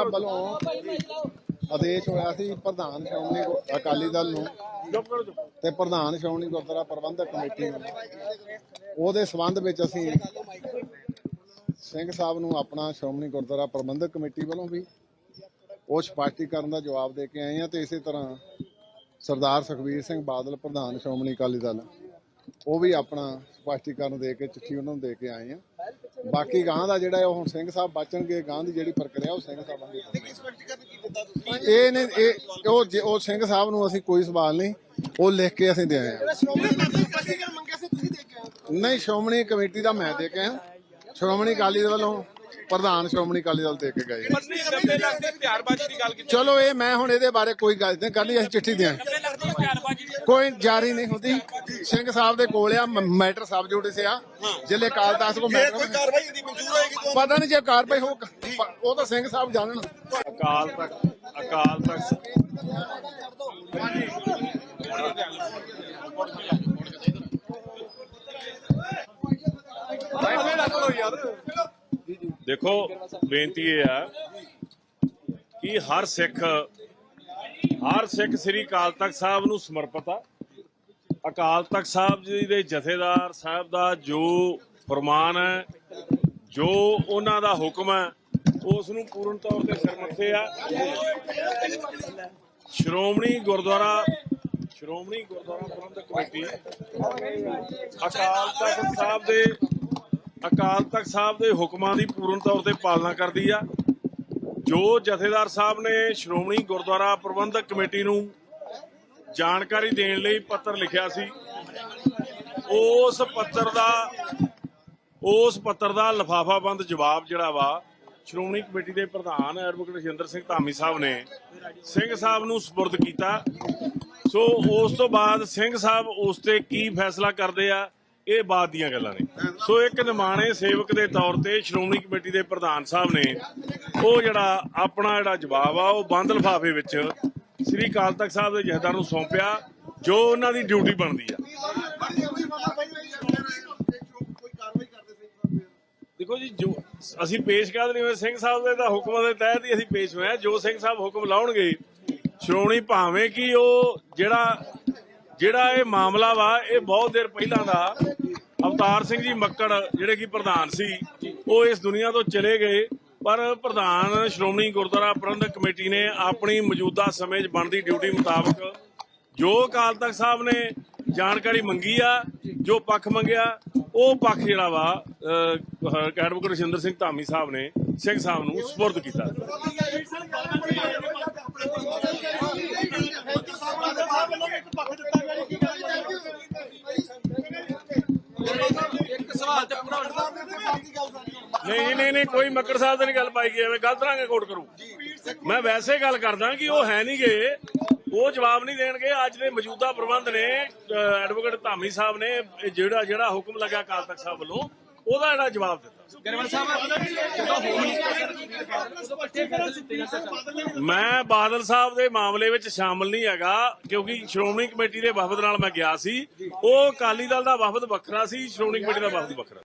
ਸਾਹਿਬ ਵੱਲੋਂ ਆਦੇਸ਼ ਹੋਇਆ ਸੀ ਪ੍ਰਧਾਨ ਸ਼੍ਰੋਮਣੀ ਗੁ- ਅਕਾਲੀ ਦਲ ਨੂੰ ਤੇ ਪ੍ਰਧਾਨ ਸ਼੍ਰੋਮਣੀ ਗੁਰਦੁਆਰਾ ਪ੍ਰਬੰਧਕ ਕਮੇਟੀ ਨੂੰ। ਉਹਦੇ ਸਬੰਧ ਵਿੱਚ ਅਸੀਂ ਸਿੰਘ ਸਾਹਿਬ ਨੂੰ ਆਪਣਾ ਸ਼੍ਰੋਮਣੀ ਗੁਰਦੁਆਰਾ ਪ੍ਰਬੰਧਕ ਕਮੇਟੀ ਵੱਲੋਂ ਵੀ ਉਹ ਸਪਸ਼ਟੀਕਰਨ ਦਾ ਜਵਾਬ ਦੇ ਕੇ ਆਏ ਆ ਤੇ ਇਸੇ ਤਰ੍ਹਾਂ ਸਰਦਾਰ ਸੁਖਬੀਰ ਸਿੰਘ ਬਾਦਲ, ਪ੍ਰਧਾਨ ਸ਼੍ਰੋਮਣੀ ਅਕਾਲੀ ਦਲ, ਉਹ ਵੀ ਆਪਣਾ ਸਪਸ਼ਟੀਕਰਨ ਦੇ ਕੇ, ਚਿੱਠੀ ਉਹਨਾਂ ਨੂੰ ਦੇ ਕੇ ਆਏ ਆ ਬਾਕੀ ਗਾਂ ਦਾ ਜਿਹੜਾ ਉਹ ਹੁਣ ਸਿੰਘ ਸਾਹਿਬ ਬਚਣਗੇ ਗਾਂ ਦੀ ਜਿਹੜੀ ਪ੍ਰਕਿਰਿਆ ਉਹ ਸਿੰਘ ਸਾਹਿਬਾਂ ਦੀ ਇਹ ਨੇ ਇਹ ਉਹ ਉਹ ਸਿੰਘ ਸਾਹਿਬ ਨੂੰ ਅਸੀਂ ਕੋਈ ਸਵਾਲ ਨਹੀਂ ਉਹ ਲਿਖ ਕੇ ਅਸੀਂ ਦੇ ਆਏ ਨਹੀਂ ਸ਼੍ਰੋਮਣੀ ਕਮੇਟੀ ਦਾ ਮੈਂ ਦੇ ਕੇ ਆਇਆ। ਸ਼੍ਰੋਮਣੀ ਅਕਾਲੀ ਦਲ ਵੱਲੋਂ ਪ੍ਰਧਾਨ ਸ਼੍ਰੋਮਣੀ ਅਕਾਲੀ ਦਲ ਦੇ ਕੇ ਗਏ। ਦੀ ਚਲੋ ਇਹ ਮੈਂ ਹੁਣ ਇਹਦੇ ਬਾਰੇ ਕੋਈ ਗੱਲ ਨਹੀਂ ਕੱਲ ਹੀ ਅਸੀਂ ਚਿੱਠੀ ਦਿਆਂ ਕੋਈ ਜਾਰੀ ਨਹੀਂ ਹੁੰਦੀ। ਸਿੰਘ ਸਾਹਿਬ ਦੇ ਕੋਲ ਆ ਮ- ਮੈਟਰ ਸਾਹਿਬ ਜੋੜੇ ਸੇ ਆ। ਜ਼ਿਲ੍ਹੇ ਕਾਲ ਤਖਤ ਕੋ ਜੇ ਮੈਟਰ ਕੋਈ ਕਾਰਵਾਈ ਦੀ ਮਨਜ਼ੂਰ ਹੋਏਗੀ ਤਾਂ ਪਤਾ ਨਹੀਂ ਜੇ ਕਾਰਵਾਈ ਹੋ ਉਹ ਤਾਂ ਸਿੰਘ ਸਾਹਿਬ ਜਾਣਨ। ਅਕਾਲ ਤਖਤ ਅਕਾਲ ਤਖਤ। ਦੇਖੋ ਬੇਨਤੀ ਇਹ ਆ ਕਿ ਹਰ ਸਿੱਖ ਹਰ ਸਿੱਖ ਸ੍ਰੀ ਅਕਾਲ ਤਖਤ ਸਾਹਿਬ ਨੂੰ ਸਮਰਪਿਤ ਆ। ਅਕਾਲ ਤਖਤ ਸਾਹਿਬ ਜੀ ਦੇ ਜਥੇਦਾਰ ਸਾਹਿਬ ਦਾ ਜੋ ਫਰਮਾਨ ਹੈ, ਜੋ ਉਹਨਾਂ ਦਾ ਹੁਕਮ ਹੈ, ਉਸ ਨੂੰ ਪੂਰਨ ਤੌਰ ਤੇ ਸਰਮੱਥੇ ਆ। ਸ਼੍ਰੋਮਣੀ ਗੁਰਦੁਆਰਾ ਸ਼੍ਰੋਮਣੀ ਗੁਰਦੁਆਰਾ ਪ੍ਰਬੰਧਕ ਕਮੇਟੀ ਅਕਾਲ ਤਖਤ ਸਾਹਿਬ ਦੇ, ਅਕਾਲ ਤਖਤ ਸਾਹਿਬ ਦੇ ਹੁਕਮਾਂ ਦੀ ਪੂਰਨ ਤੌਰ ਤੇ ਪਾਲਣਾ ਕਰਦੀ ਆ। ਜੋ ਜਥੇਦਾਰ ਸਾਹਿਬ ਨੇ ਸ਼੍ਰੋਮਣੀ ਗੁਰਦੁਆਰਾ ਪ੍ਰਬੰਧਕ ਕਮੇਟੀ ਨੂੰ ਜਾਣਕਾਰੀ ਦੇਣ ਲਈ ਪੱਤਰ ਲਿਖਿਆ ਸੀ, ਉਸ ਪੱਤਰ ਦਾ, ਉਸ ਪੱਤਰ ਦਾ ਲਫਾਫਾਬੰਦ ਜਵਾਬ ਜਿਹੜਾ ਵਾ, ਸ਼੍ਰੋਮਣੀ ਕਮੇਟੀ ਦੇ ਪ੍ਰਧਾਨ ਐਡਵੋਕੇਟ ਰਜਿੰਦਰ ਸਿੰਘ ਧਾਮੀ ਸਾਹਿਬ ਨੇ ਸਿੰਘ ਸਾਹਿਬ ਨੂੰ ਸਪੁਰਦ ਕੀਤਾ। ਸੋ ਉਸ ਤੋਂ ਬਾਅਦ ਸਿੰਘ ਸਾਹਿਬ ਉਸ ਤੇ ਕੀ ਫੈਸਲਾ ਕਰਦੇ ਆ ਇਹ ਬਾਅਦ ਦੀਆਂ ਗੱਲਾਂ ਨੇ। ਸੋ ਇੱਕ ਨਿਮਾਣੇ ਸੇਵਕ ਦੇ ਤੌਰ ਤੇ ਸ਼੍ਰੋਮਣੀ ਕਮੇਟੀ ਦੇ ਪ੍ਰਧਾਨ ਸਾਹਿਬ ਨੇ ਉਹ ਜਿਹੜਾ ਆਪਣਾ ਜਿਹੜਾ ਜਵਾਬ ਆ, ਉਹ ਬੰਦ ਲਿਫਾਫੇ ਵਿੱਚ ਸ੍ਰੀ ਅਕਾਲ ਤਖਤ ਸਾਹਿਬ ਦੇ ਜਥੇਦਾਰ ਨੂੰ ਸੌਂਪਿਆ, ਜੋ ਉਹਨਾਂ ਦੀ ਡਿਊਟੀ ਬਣਦੀ ਆ। ਦੇਖੋ ਜੀ, ਜੋ ਅਸੀਂ ਪੇਸ਼ ਕਰ ਨਹੀਂ ਸਿੰਘ ਸਾਹਿਬ ਦੇ ਤਾਂ ਹੁਕਮਾਂ ਦੇ ਤਹਿਤ ਹੀ ਅਸੀਂ ਪੇਸ਼ ਹੋਏ ਜੋ ਸਿੰਘ ਸਾਹਿਬ ਹੁਕਮ ਲਾਉਣਗੇ, ਸ਼੍ਰੋਮਣੀ ਭਾਵੇਂ ਕਿ ਉਹ ਜਿਹੜਾ ਜਿਹੜਾ ਇਹ ਮਾਮਲਾ ਵਾ, ਇਹ ਬਹੁਤ ਦੇਰ ਪਹਿਲਾਂ ਦਾ ਅਵਤਾਰ ਸਿੰਘ ਜੀ ਮੱਕੜ, ਜਿਹੜੇ ਕਿ ਪ੍ਰਧਾਨ ਸੀ, ਉਹ ਇਸ ਦੁਨੀਆ ਤੋਂ ਚਲੇ ਗਏ। ਪਰ ਪ੍ਰਧਾਨ ਸ਼੍ਰੋਮਣੀ ਗੁਰਦੁਆਰਾ ਪ੍ਰਬੰਧਕ ਕਮੇਟੀ ਨੇ ਆਪਣੀ ਮੌਜੂਦਾ ਸਮੇਂ 'ਚ ਬਣਦੀ ਡਿਊਟੀ ਮੁਤਾਬਕ ਜੋ ਅਕਾਲ ਤਖਤ ਸਾਹਿਬ ਨੇ ਜਾਣਕਾਰੀ ਮੰਗੀ ਆ, ਜੋ ਪੱਖ ਮੰਗਿਆ, ਉਹ ਪੱਖ ਜਿਹੜਾ ਵਾ ਐਡਵੋਕੇਟ ਰਜਿੰਦਰ ਸਿੰਘ ਧਾਮੀ ਸਾਹਿਬ ਨੇ, ਸਿੰਘ ਸਾਹਿਬ ਨੂੰ ਸਪੁਰਦ ਕੀਤਾ। ਇੱਕ ਸਵਾਲ ਤੇ ਪੂਰਾ ਨਹੀਂ ਨਹੀਂ ਨਹੀਂ ਕੋਈ ਮੱਕੜ ਸਾਹਿਬ ਤੇ ਨਹੀਂ ਗੱਲ ਪਾਈ ਗਈ ਐਵੇਂ ਗਲਤ ਰੰਗ ਕੋਟ ਕਰੂ। ਮੈਂ ਵੈਸੇ ਗੱਲ ਕਰਦਾ ਕਿ ਉਹ ਹੈ ਨਹੀਂਗੇ ਉਹ ਜਵਾਬ ਨਹੀਂ ਦੇਣਗੇ। ਅੱਜ ਦੇ ਮੌਜੂਦਾ ਪ੍ਰਬੰਧ ਨੇ ਐਡਵੋਕੇਟ ਧਾਮੀ ਸਾਹਿਬ ਨੇ ਜਿਹੜਾ ਜਿਹੜਾ ਹੁਕਮ ਲੱਗਾ ਅਕਾਲ ਤਖਤ ਸਾਹਿਬ ਵੱਲੋਂ ਉਹਦਾ ਜਿਹੜਾ ਜਵਾਬ ਦਿੱਤਾ। ਮੈਂ ਬਾਦਲ ਸਾਹਿਬ ਦੇ ਮਾਮਲੇ ਵਿੱਚ ਸ਼ਾਮਲ ਨਹੀਂ ਹੈਗਾ ਕਿਉਂਕਿ ਸ਼੍ਰੋਮਣੀ ਕਮੇਟੀ ਦੇ ਵਫਦ ਨਾਲ ਮੈਂ ਗਿਆ ਸੀ। ਉਹ ਅਕਾਲੀ ਦਲ ਦਾ ਵਫਦ ਵੱਖਰਾ ਸੀ ਸ਼੍ਰੋਮਣੀ ਕਮੇਟੀ ਦਾ ਵਫਦ ਵੱਖਰਾ